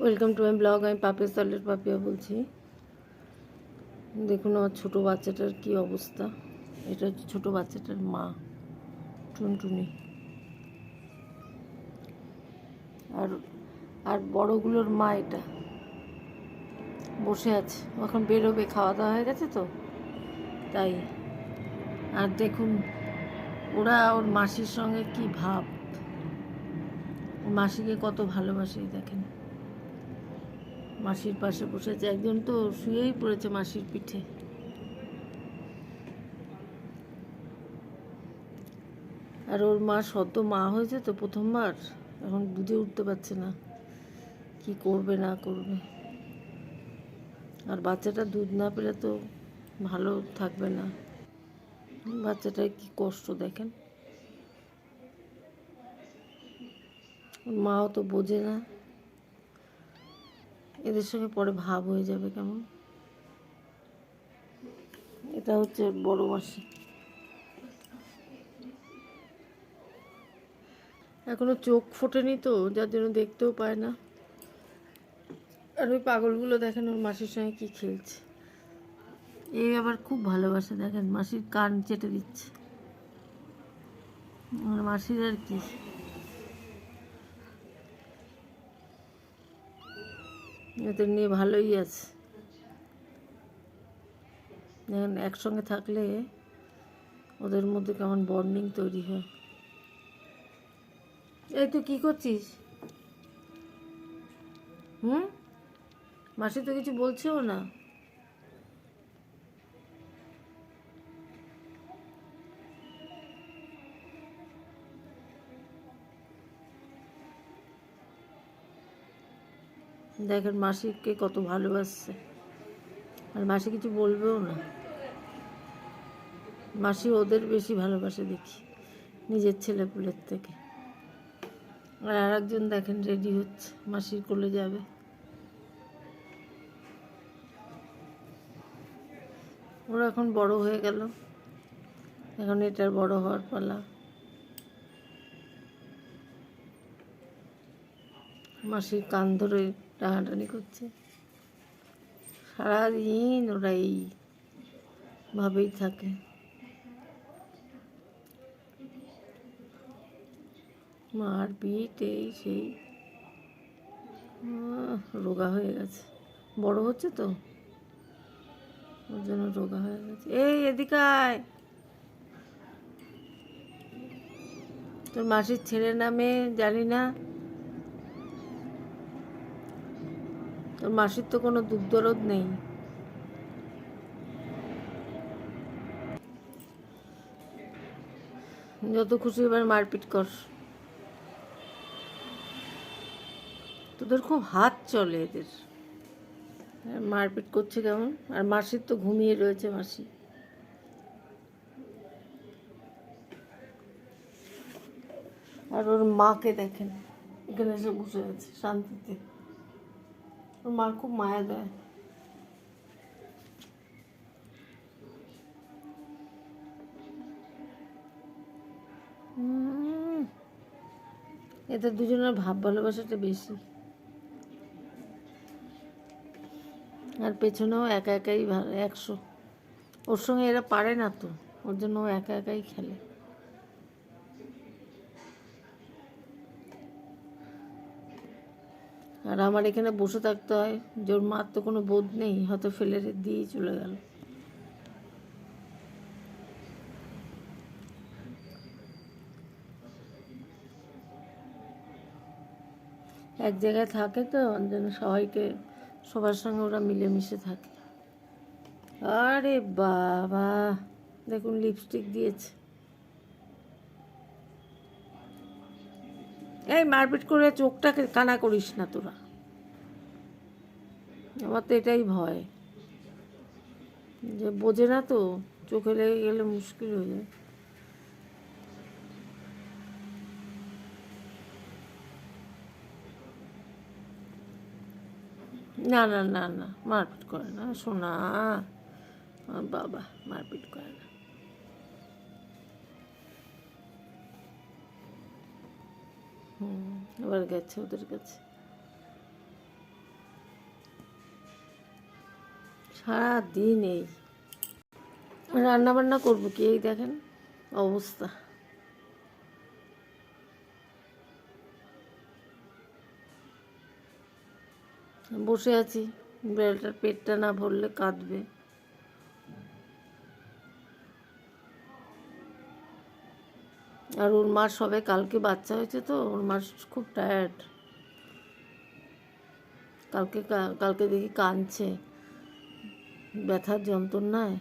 Welcome to my blog আমি পাপিয়া সলের পাপিয়া বলছি। দেখুন আমার ছোটো বাচ্চাটার কি অবস্থা। এটা হচ্ছে ছোটো বাচ্চাটার মা, টুনটুনি। আর আর বড়গুলোর মা এটা। বসে আছে। এখন বেরোবে খাওয়া দাওয়া হয়ে গেছে তো? তাই। আর দেখুন, ওরা ওর মাসির সঙ্গে কি ভাব। মাসিকে কত ভালোবাসে দেখেন। মাসির পাশে বসেছে। একজন তো শুয়েই পড়েছে মাসির পিঠে। আর ওর মা সদ্য মা হয়েছে তো প্রথমবার। এখন বুঝে উঠতে পারছে না কি করবে, না করবে। আর বাচ্চাটা দুধ না পেলে তো ভালো থাকবে না। বাচ্চাটার কি কষ্ট দেখেন? মাও তো বোঝে না। এদের সঙ্গে পরে ভাব হয়ে যাবে কেমন? এটা হচ্ছে বড় মাসি। এখনও চোখ ফোটেনি তো, যার জন্য দেখতেও পায় না। আর ওই পাগলগুলো দেখেন ওর মাসির সঙ্গে কি খেলছে। এই আবার খুব ভালোবাসে, দেখেন মাসির কান চেটে দিচ্ছে। আমার মাসির আর কি। এদের নিয়ে ভালোই আছে। দেখেন, একসঙ্গে থাকলে ওদের মধ্যে কেমন বন্ডিং তৈরি হয়। এই তো কী করছিস? হুম? মাসি তো কিছু বলছেও না। দেখেন মাসিকে কত ভালোবাসছে। আর মাসি কিছু বলবেও না। মাসি ওদের বেশি ভালোবাসে দেখি, নিজের ছেলেপুলের থেকে। আর আর একজন দেখেন রেডি হচ্ছে, মাসির কোলে যাবে। ওরা এখন বড় হয়ে গেল। এখন এটার বড় হওয়ার পালা। মাসির কান ধরে টানাটানি করছে। সারাদিন ওরা এই ভাবেই থাকে। মার পিঠ এই সেই রোগা হয়ে গেছে। বড় হচ্ছে তো? ওর জন্য রোগা হয়ে গেছে। এই, এদিকে তোর মাসির ছেলের নামে জানি না। তোর মাসির তো কোনো দুধ দরদ নেই। যত খুশি এবার মারপিট কর। তোদের খুব হাত চলে এদের। মারপিট করছে কেমন? আর মাসির তো ঘুমিয়ে রয়েছে মাসি। আর ওর মাকে দেখেন। এখানে এসে বসে আছে শান্তিতে। ওর মার খুব মায়া দেয় এদের দুজনের ভাব ভালোবাসাটা বেশি। আর পেছনেও একা একাই একশো। ওর সঙ্গে এরা পারে না তো, ওর জন্য ও একা একাই খেলে। আর আমার এখানে বসে থাকতে হয় ওর মার তো কোনো বোধ নেই, হয়তো ফেলে দিয়েই চলে গেল। এক জায়গায় থাকে তো জন্য সবাইকে, সবার সঙ্গে ওরা মিলেমিশে থাকে। আরে বাবা, দেখুন লিপস্টিক দিয়েছে। এই মারপিট করে চোখটাকে কানা করিস না তোরা। আমার তো এটাই ভয়। যে বোঝে না তো, চোখে লেগে গেলে মুশকিল হয়ে যায়। না না না না, মারপিট করে না। শোনা বাবা মারপিট করে না। হুম, আবার গেছে ওদের কাছে। সারাদিন এই রান্না বান্না করব কি, এই দেখেন অবস্থা। বসে আছি বেলটার পেটটা না ভরলে কাঁদবে। আর ওর মার সবে কালকে বাচ্চা হয়েছে তো, ওর মার খুব টায়ার্ড কালকে কালকে দেখি কাঁদছে। ব্যথার যন্ত্রণায়।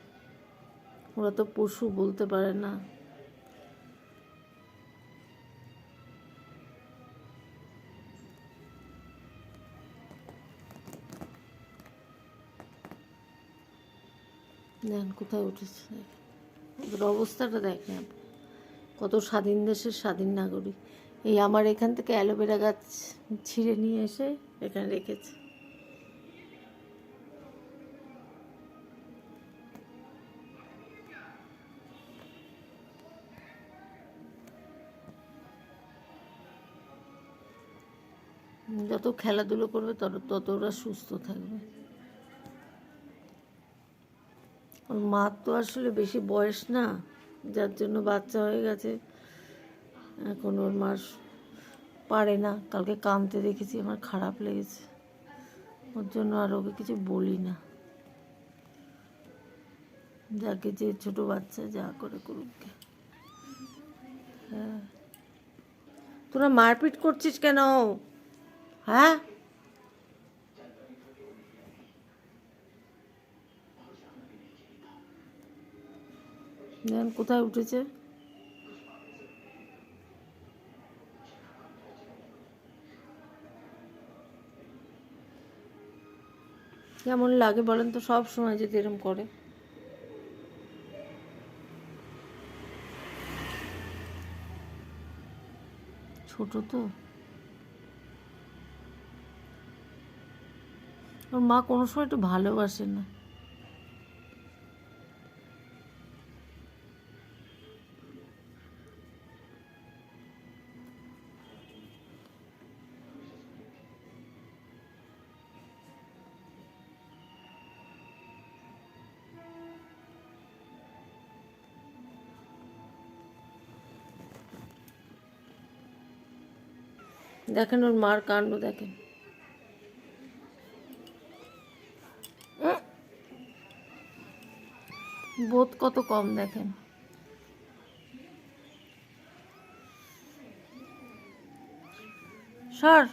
ওরা তো পশু, বলতে পারে না। কোথায় উঠেছে ওদের অবস্থাটা দেখেন। কত স্বাধীন দেশের স্বাধীন নাগরিক। এই আমার এখান থেকে অ্যালোভেরা গাছ ছিঁড়ে নিয়ে এসে এখানে রেখেছে। যত খেলাধুলো করবে তত তত ওরা সুস্থ থাকবে। ওর মার তো আসলে বেশি বয়স না। যার জন্য বাচ্চা হয়ে গেছে। এখন ওর মার পারে না। কালকে কাঁদতে দেখেছি, আমার খারাপ লেগেছে। ওর জন্য আর ওকে কিছু বলি না। যাকে যে ছোট বাচ্চা, যা করে করুক হ্যাঁ। তোরা মারপিট করছিস কেন? হ্যাঁ? দেখেন কোথায় উঠেছে? কেমন লাগে বলেন তো? সব সময় যদি এরকম করে। ছোট তো। ওর মা কোনো সময় একটু ভালোবাসে না। দেখেন ওর মার কাণ্ড দেখেন। বোধ কত কম দেখেন। সর।